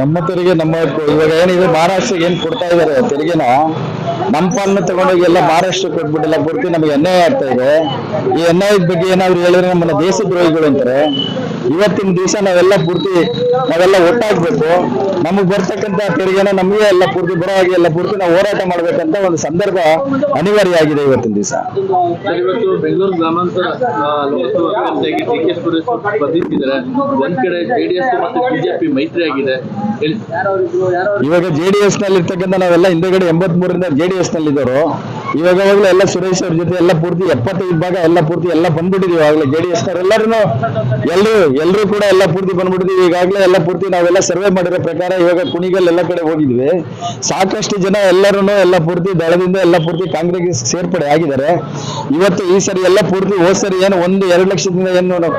ನಮ್ಮ ತೆರಿಗೆ ನಮ್ಮ ಇವಾಗ ಏನಿದೆ ಮಹಾರಾಷ್ಟ್ರ ಏನ್ ಕೊಡ್ತಾ ಇದಾರೆ ತೆರಿಗೆನ, ನಮ್ಮ ಪಾಲನ್ನ ತಗೊಂಡೋಗಿ ಎಲ್ಲ ಮಹಾರಾಷ್ಟ್ರ ಕೊಟ್ಬಿಟ್ಟೆಲ್ಲ ಪೂರ್ತಿ ನಮಗೆ ಅನ್ಯಾಯ ಆಗ್ತಾ ಇದೆ. ಈ ಅನ್ಯಾಯದ ಬಗ್ಗೆ ಏನಾದ್ರು ಹೇಳಿದ್ರೆ ನಮ್ಮನ್ನ ದೇಶದ್ರೋಹಿಗಳು ಅಂತಾರೆ. ಇವತ್ತಿನ ದಿವಸ ನಾವೆಲ್ಲ ಪೂರ್ತಿ ನಾವೆಲ್ಲ ಒಟ್ಟಾಗ್ಬೇಕು. ನಮಗ್ ಬರ್ತಕ್ಕಂತ ತೆರಿಗೆನ ನಮಗೆ ಎಲ್ಲ ಪೂರ್ತಿ ಬರೋ ಹಾಗೆ ಎಲ್ಲ ಪೂರ್ತಿ ನಾವು ಹೋರಾಟ ಮಾಡ್ಬೇಕಂತ ಒಂದು ಸಂದರ್ಭ ಅನಿವಾರ್ಯ ಆಗಿದೆ ಇವತ್ತಿನ ದಿವಸ. ಇವತ್ತು ಬೆಂಗಳೂರು ಗ್ರಾಮಾಂತರ ಡಿ ಕೆ ಸುರೇಶ್ ಸ್ಪರ್ಧಿಸಿದ್ದಾರೆ ಒಂದ್ ಕಡೆ ಜೆಡಿಎಸ್ ಮತ್ತು ಬಿಜೆಪಿ ಮೈತ್ರಿ ಆಗಿದೆ. ಹೇಳಿ. ಇವಾಗ ಜೆ ಡಿ ಎಸ್ನಲ್ಲಿ ಇರ್ತಕ್ಕಂಥ ನಾವೆಲ್ಲ ಹಿಂದೆಗಡೆ ಎಂಬತ್ ಮೂರರಿಂದ ಜೆ ಡಿ ಎಸ್ನಲ್ಲಿ ಇದ್ದವರು ಇವಾಗ ಅವಾಗಲೂ ಎಲ್ಲ ಸುರೇಶ್ ಅವ್ರ ಜೊತೆ ಎಲ್ಲ ಪೂರ್ತಿ ಎಪ್ಪತ್ತೈದು ಭಾಗ ಎಲ್ಲ ಪೂರ್ತಿ ಎಲ್ಲ ಬಂದ್ಬಿಟ್ಟಿದೀವಿ ಆಗಲೇ ಜೆ ಡಿ ಎಸ್ ಎಲ್ಲರೂ ಕೂಡ ಎಲ್ಲ ಪೂರ್ತಿ ಬಂದ್ಬಿಟ್ಟಿದೀವಿ. ಈಗಾಗಲೇ ಎಲ್ಲ ಪೂರ್ತಿ ನಾವೆಲ್ಲ ಸರ್ವೆ ಮಾಡಿರೋ ಪ್ರಕಾರ ಇವಾಗ ಕುಣಿಗಲ್ ಎಲ್ಲ ಕಡೆ ಹೋಗಿದ್ವಿ. ಸಾಕಷ್ಟು ಜನ ಎಲ್ಲರೂ ಎಲ್ಲ ಪೂರ್ತಿ ದಳದಿಂದ ಎಲ್ಲ ಪೂರ್ತಿ ಕಾಂಗ್ರೆಸ್ ಸೇರ್ಪಡೆ ಆಗಿದ್ದಾರೆ. ಇವತ್ತು ಈ ಸರಿ ಎಲ್ಲ ಪೂರ್ತಿ ಹೋದ್ ಸರಿ ಏನು ಒಂದು, ಎರಡು ಲಕ್ಷದಿಂದ ಏನು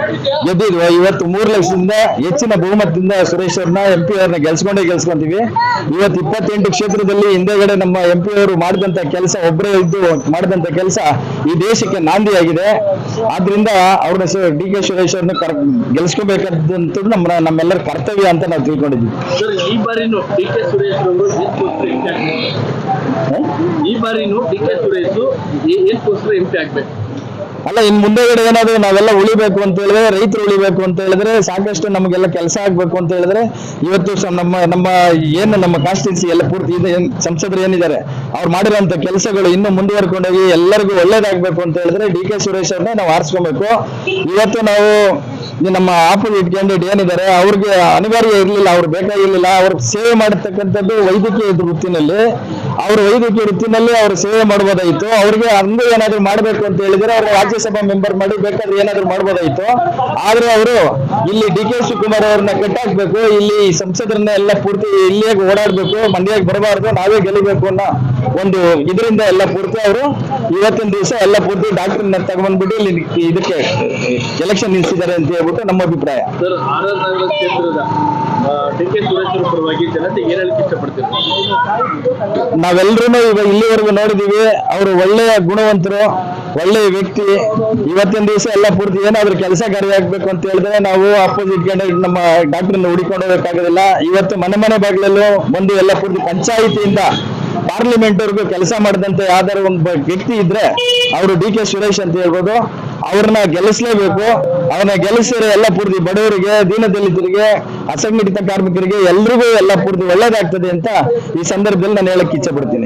ಗೆದ್ದಿದ್ವಿ, ಇವತ್ತು ಮೂರು ಲಕ್ಷದಿಂದ ಹೆಚ್ಚಿನ ಬಹುಮತದಿಂದ ಸುರೇಶ್ ಅವ್ರನ್ನ ಎಂ ಪಿ ಅವ್ರನ್ನ ಗೆಲ್ಸ್ಕೊಂಡೇ ಗೆಲ್ಸ್ಕೊಂತೀವಿ. ಇವತ್ತು ಇಪ್ಪತ್ತೆಂಟು ಕ್ಷೇತ್ರದಲ್ಲಿ ಹಿಂದೆಗಡೆ ನಮ್ಮ ಎಂ ಪಿ ಅವರು ಮಾಡಿದಂತ ಕೆಲಸ ಒಬ್ಬರೇ ಇದ್ದು ಮಾಡಿದಂತ ಕೆಲಸ ಈ ದೇಶಕ್ಕೆ ನಾಂದಿಯಾಗಿದೆ ಆದ್ರಿಂದ ಅವ್ರನ್ನ ಡಿ ಕೆ ಸುರೇಶ್ ಅವ್ರನ್ನ ಕರ್ ಗೆಲ್ಸ್ಕೋಬೇಕಂತ ನಮ್ಮ ನಮ್ಮೆಲ್ಲರ ಕರ್ತವ್ಯ ಅಂತ ನಾವು ತಿಳ್ಕೊಂಡಿದ್ವಿ ಈ ಬಾರಿನೂ ಡಿ ಕೆ ಸುರೇಶ್ ಈ ಬಾರಿನೂ ಡಿ ಕೆ ಸುರೇಶ್ ಏನ್ ಪೋಸ್ಟರ್ ಎಂಪಿ ಆಗ್ಬೇಕು? ಅಲ್ಲ, ಇನ್ ಮುಂದೆಗಡೆ ಏನಾದ್ರು ನಾವೆಲ್ಲ ಉಳಿಬೇಕು ಅಂತ ಹೇಳಿದ್ರೆ, ರೈತರು ಉಳಿಬೇಕು ಅಂತ ಹೇಳಿದ್ರೆ ಸಾಕಷ್ಟು ನಮಗೆಲ್ಲ ಕೆಲಸ ಆಗ್ಬೇಕು ಅಂತ ಹೇಳಿದ್ರೆ ಇವತ್ತು ನಮ್ಮ ನಮ್ಮ ಏನು ನಮ್ಮ ಕಾನ್ಸ್ಟಿಟ್ಯೂನ್ಸಿ ಎಲ್ಲ ಪೂರ್ತಿ ಇದೆ ಸಂಸದರು ಏನಿದ್ದಾರೆ, ಅವ್ರು ಮಾಡಿರೋಂಥ ಕೆಲಸಗಳು ಇನ್ನು ಮುಂದುವರ್ಕೊಂಡೋಗಿ ಎಲ್ಲರಿಗೂ ಒಳ್ಳೇದಾಗ್ಬೇಕು ಅಂತ ಹೇಳಿದ್ರೆ ಡಿ ಕೆ ಸುರೇಶ್ ಅವ್ರನ್ನ ನಾವು ಆರಿಸ್ಕೊಬೇಕು. ಇವತ್ತು ನಾವು ನಮ್ಮ ಆಪೋಸಿಟ್ ಕ್ಯಾಂಡಿಡೇಟ್ ಏನಿದ್ದಾರೆ, ಅವ್ರಿಗೆ ಅನಿವಾರ್ಯ ಇರಲಿಲ್ಲ, ಅವ್ರು ಬೇಕಾಗಿರ್ಲಿಲ್ಲ ಅವ್ರಿಗೆ ಸೇವೆ ಮಾಡತಕ್ಕಂಥದ್ದು ವೈದ್ಯಕೀಯ ವೃತ್ತಿನಲ್ಲಿ. ಅವ್ರ ವೈದ್ಯಕೀಯ ವೃತ್ತಿನಲ್ಲಿ ಅವರು ಸೇವೆ ಮಾಡ್ಬೋದಾಯ್ತು. ಅವ್ರಿಗೆ ಹಂಗೆ ಏನಾದ್ರು ಮಾಡಬೇಕು ಅಂತ ಹೇಳಿದ್ರೆ ಅವರು ರಾಜ್ಯಸಭಾ ಮೆಂಬರ್ ಮಾಡಿ ಬೇಕಾದ್ರೆ ಏನಾದ್ರು ಮಾಡ್ಬೋದಾಯ್ತು. ಆದ್ರೆ ಅವರು ಇಲ್ಲಿ ಡಿ ಕೆ ಶಿವಕುಮಾರ್ ಅವ್ರನ್ನ ಕಟ್ಟಾಕ್ಬೇಕು, ಇಲ್ಲಿ ಸಂಸದರನ್ನ ಎಲ್ಲ ಪೂರ್ತಿ ಇಲ್ಲಿಯೇ ಓಡಾಡ್ಬೇಕು ಮಂಡ್ಯಕ್ಕೆ ಬರಬಾರ್ದು, ನಾವೇ ಗೆಲ್ಲಬೇಕು ಅನ್ನೋ ಒಂದು ಇದರಿಂದ ಎಲ್ಲ ಪೂರ್ತಿ ಅವರು ಇವತ್ತಿನ ದಿವಸ ಎಲ್ಲ ಪೂರ್ತಿ ಡಾಕ್ಟರ್ನ ತಗೊಂಡ್ಬಿಟ್ಟು ಇಲ್ಲಿ ಇದಕ್ಕೆ ಎಲೆಕ್ಷನ್ ನಿಲ್ಸಿದ್ದಾರೆ ಅಂತ ಹೇಳ್ಬಿಟ್ಟು ನಮ್ಮ ಅಭಿಪ್ರಾಯ. ಸರ್ ಆರ್ ಆರ್ ನಗರ ಕ್ಷೇತ್ರದ ಡಿ ಕೆ ಸುರೇಶ್ ಅವರ ಪರವಾಗಿ ಜನತೆ ಏನ್ ಹೇಳಕ್ ನಾವೆಲ್ಲರೂ ಈಗ ಇಲ್ಲಿವರೆಗೂ ನೋಡಿದೀವಿ, ಅವರು ಒಳ್ಳೆಯ ಗುಣವಂತರು, ಒಳ್ಳೆಯ ವ್ಯಕ್ತಿ. ಇವತ್ತಿನ ದಿವಸ ಎಲ್ಲ ಪೂರ್ತಿ ಏನಾದ್ರೂ ಕೆಲಸ ಕಾರ್ಯ ಆಗ್ಬೇಕು ಅಂತ ಹೇಳಿದ್ರೆ ನಾವು ಅಪೋಸಿಟ್ ಕ್ಯಾಂಡಿಡೇಟ್ ನಮ್ಮ ಡಾಕ್ಟರ್ನ ಹುಡಿಕೊಂಡು ಹೋಗಬೇಕಾಗೋದಿಲ್ಲ ಇವತ್ತು ಮನೆ ಮನೆ ಬಾಗಿಲಲ್ಲೂ ಬಂದು ಎಲ್ಲ ಪೂರ್ತಿ ಪಂಚಾಯಿತಿಯಿಂದ ಪಾರ್ಲಿಮೆಂಟ್ ವರೆಗೂ ಕೆಲಸ ಮಾಡಿದಂತೆ ಯಾವ್ದಾದ್ರು ಒಂದು ವ್ಯಕ್ತಿ ಇದ್ರೆ, ಅವರು ಡಿ ಕೆ ಸುರೇಶ್ ಅಂತ ಹೇಳ್ಬೋದು. ಅವ್ರನ್ನ ಗೆಲ್ಲಿಸ್ಲೇಬೇಕು. ಅವ್ರನ್ನ ಗೆಲ್ಲಿಸಿದ್ರೆ ಎಲ್ಲ ಪೂರ್ತಿ ಬಡವರಿಗೆ, ದೀನದಲಿತರಿಗೆ, ಅಸಂಘಟಿತ ಕಾರ್ಮಿಕರಿಗೆ ಎಲ್ರಿಗೂ ಎಲ್ಲ ಪೂರ್ತಿ ಒಳ್ಳೇದಾಗ್ತದೆ ಅಂತ ಈ ಸಂದರ್ಭದಲ್ಲಿ ನಾನು ಹೇಳಕ್ ಇಚ್ಛೆ ಪಡ್ತೀನಿ.